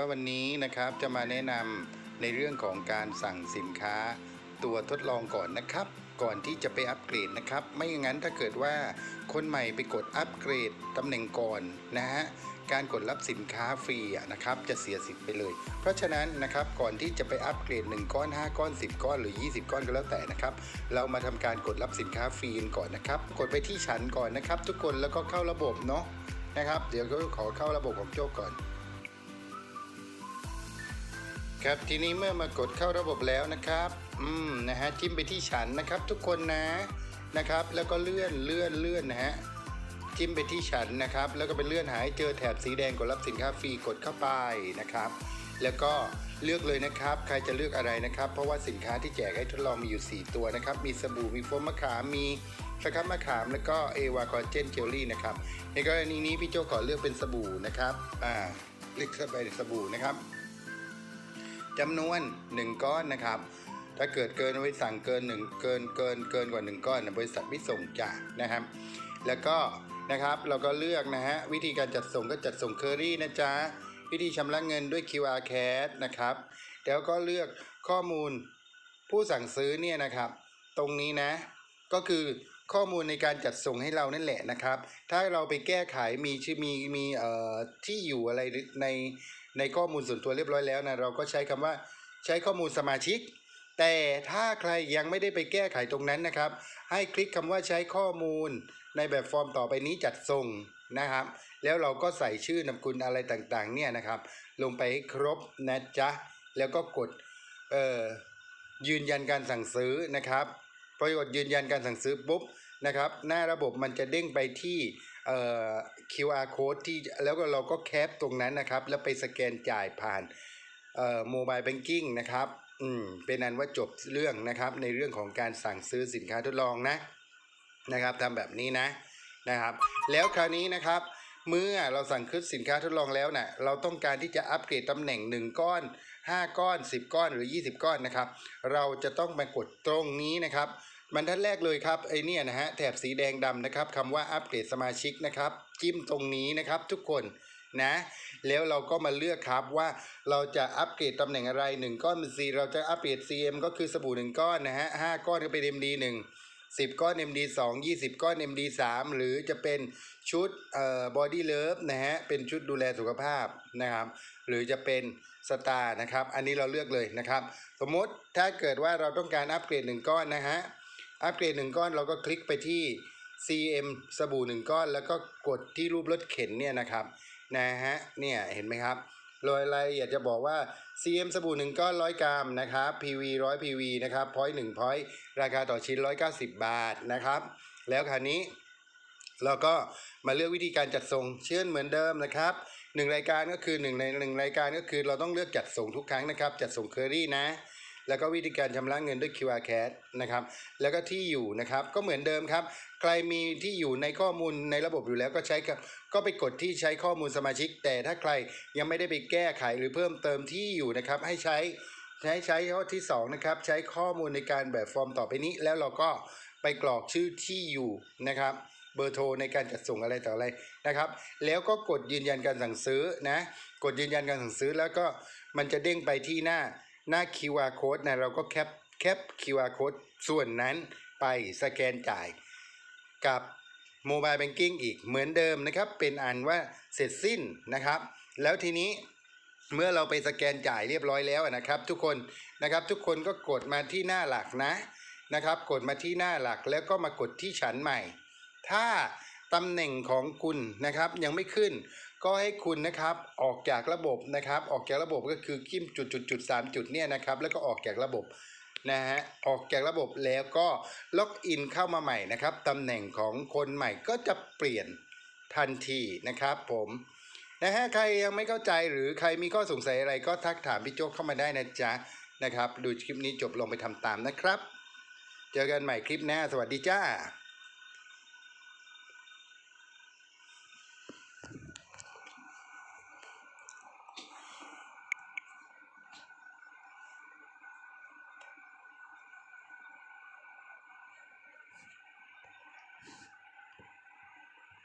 ว่าวันนี้นะครับจะมาแนะนำในเรื่องของการสั่งสินค้า ตัวทดลองก่อนนะครับ ก่อนที่จะไปอัปเกรดนะครับ ไม่อย่างนั้นถ้าเกิดว่าคนใหม่ไปกดอัปเกรดตำแหน่งก่อนนะฮะการกดรับสินค้าฟรีนะครับจะเสียสิทธิ์ไปเลย เพราะฉะนั้นนะครับก่อนที่จะไปอัปเกรด 1 ก้อน 5 ก้อน 10 ก้อนหรือ 20 ก้อนก็แล้วแต่นะครับเรามาทำการกดรับสินค้าฟรีก่อนนะครับ กดไปที่ฉันก่อนนะครับ ทุกคนแล้วก็เข้าระบบเนาะนะครับ เดี๋ยวก็ขอเข้าระบบของโจ้ก่อน ครับทีนี้เมื่อมากดเข้าระบบแล้วนะครับ อืมนะฮะจิ้มไปที่ฉันนะครับทุกคนนะนะครับ แล้วก็เลื่อนเลื่อนเลื่อนนะฮะจิ้มไปที่ฉันนะครับ แล้วก็ไปเลื่อนหาให้เจอแถบสีแดงกดรับสินค้าฟรีกดเข้าไปนะครับ แล้วก็เลือกเลยนะครับ ใครจะเลือกอะไรนะครับ เพราะว่าสินค้าที่แจกให้ทดลองมีอยู่ 4 ตัวนะครับ มีสบู่มีโฟมมะขามมีสครับมะขามแล้วก็เอวาคอเจนเจลลี่นะครับในกรณีนี้พี่โจขอเลือกเป็นสบู่นะครับอ่าเลือกไปสบู่นะครับ จำนวน 1 ก้อนนะครับ ถ้าเกิดเกินบริสั่งเกิน1เกินเกินเกินกว่า 1 ก้อนบริษัทไม่ส่งจ่ายนะครับ แล้วก็นะครับเราก็เลือกนะฮะวิธีการจัดส่งก็จัดส่งเคอรี่นะจ๊ะวิธีชำระเงินด้วย QR Code นะครับ แล้วก็เลือกข้อมูลผู้สั่งซื้อเนี่ยนะครับ ตรงนี้นะ ก็คือข้อมูลในการจัดส่งให้เรานั่นแหละนะครับ ถ้าเราไปแก้ไขมีชื่อมีมีเอ่อที่อยู่อะไรใน ในข้อมูลส่วนตัวเรียบร้อยแล้วนะเราก็ใช้คำว่าใช้ข้อมูลสมาชิก แต่ถ้าใครยังไม่ได้ไปแก้ไขตรงนั้นนะครับ ให้คลิกคำว่าใช้ข้อมูล ในแบบฟอร์มต่อไปนี้จัดส่งนะครับ แล้วเราก็ใส่ชื่อนามกุลอะไรต่างๆเนี่ยนะครับ ลงไปให้ครบนะจ๊ะแล้วก็กดเอ่อยืนยันการสั่งซื้อนะครับพอกดยืนยันการสั่งซื้อปุ๊บนะครับ หน้าระบบมันจะเด้งไปที่ เอ่อ QR code ที่แล้วก็เราก็แคปตรงนั้นนะครับ แล้วไปสแกนจ่ายผ่านเอ่อโมบายแบงกิ้งนะครับ อืม เป็นอันว่าจบเรื่องนะครับ ในเรื่องของการสั่งซื้อสินค้าทดลองนะนะครับทำแบบนี้นะนะครับ แล้วคราวนี้นะครับ เมื่อเราสั่งซื้อสินค้าทดลองแล้วนะ่ะเราต้องการที่จะอัปเกรดตำแหน่ง 1 ก้อน 5 ก้อน 10 ก้อนหรือ 20 ก้อนนะครับ เราจะต้องมากดตรงนี้นะครับ บรรทัดแรกเลยครับไอเนี่ยนะฮะแถบสีแดงดำนะครับคำว่าอัปเกรดสมาชิกนะครับจิ้มตรงนี้นะครับทุกคนนะแล้วเราก็มาเลือกครับว่าเราจะอัปเกรดตำแหน่งอะไร 1 ก้อนเป็น C เราจะอัปเกรด CM ก็คือสบู่1ก้อนนะฮะ5ก้อนก็เป็น MD 1 10 ก้อน MD 2 20 ก้อน MD 3หรือจะเป็นชุดเอ่อบอดี้เลิฟนะฮะเป็นชุดดูแลสุขภาพนะครับหรือจะเป็นสตาร์นะครับอันนี้เราเลือกเลยนะครับ สมมติถ้าเกิดว่าเราต้องการอัปเกรด 1 ก้อนนะฮะ อัปเกรด1ก้อนเราก็คลิกไปที่ CM สบู่1ก้อน แล้วก็กดที่รูปรถเข็นเนี่ยนะครับนะฮะเนี่ยเห็นไหมครับโดยรายละเอียดจะบอกว่า CM สบู่1ก้อน100กรัมนะครับ PV 100 PV นะครับพอยต์1พอยต์ราคาต่อชิ้น 190 บาทนะครับ แล้วคราวนี้เราก็มาเลือกวิธีการจัดส่งเชื่อนเหมือนเดิมนะครับหนึ่งรายการก็คือหนึ่งในหนึ่งรายการก็คือเราต้องเลือกจัดส่งทุกครั้งนะครับ จัดส่งเคอรี่นะ แล้วก็วิธีการชำระเงินด้วย QR Code นะครับ แล้วก็ที่อยู่นะครับ ก็เหมือนเดิมครับ ใครมีที่อยู่ในข้อมูลในระบบอยู่แล้วก็ใช้กับ ก็ไปกดที่ใช้ข้อมูลสมาชิก แต่ถ้าใครยังไม่ได้ไปแก้ไขหรือเพิ่มเติมที่อยู่นะครับ ให้ใช้ใช้ใช้ข้อที่สองนะครับ ใช้ข้อมูลในการแบบฟอร์มต่อไปนี้ แล้วเราก็ไปกรอกชื่อที่อยู่นะครับเบอร์โทรในการจัดส่งอะไรต่ออะไรนะครับ แล้วก็กดยืนยันการสั่งซื้อนะ กดยืนยันการสั่งซื้อแล้วก็มันจะเด้งไปที่หน้า หน้า QR code นะเราก็แคปแคป QR code ส่วนนั้นไปสแกนจ่ายกับโมบายแบงกิ้งอีกเหมือนเดิมนะครับ เป็นอันว่าเสร็จสิ้นนะครับ แล้วทีนี้เมื่อเราไปสแกนจ่ายเรียบร้อยแล้วนะครับ ทุกคนนะครับทุกคนก็กดมาที่หน้าหลักนะนะครับ กดมาที่หน้าหลักแล้วก็มากดที่ฉันใหม่ ถ้า ตำแหน่งของคุณนะครับยังไม่ขึ้น ก็ให้คุณนะครับออกจากระบบนะครับออกจากระบบก็คือจิ้มจุดจุดจุดสามจุดเนี่ยนะครับแล้วก็ออกจากระบบนะฮะออกจากระบบแล้วก็ล็อกอินเข้ามาใหม่นะครับตำแหน่งของคนใหม่ก็จะเปลี่ยนทันทีนะครับผมนะฮะใครยังไม่เข้าใจหรือใครมีข้อสงสัยอะไรก็ทักถามพี่โจ๊กเข้ามาได้นะจ๊ะนะครับ ดูคลิปนี้จบลงไปทำตามนะครับ เจอกันใหม่คลิปหน้าสวัสดีจ้า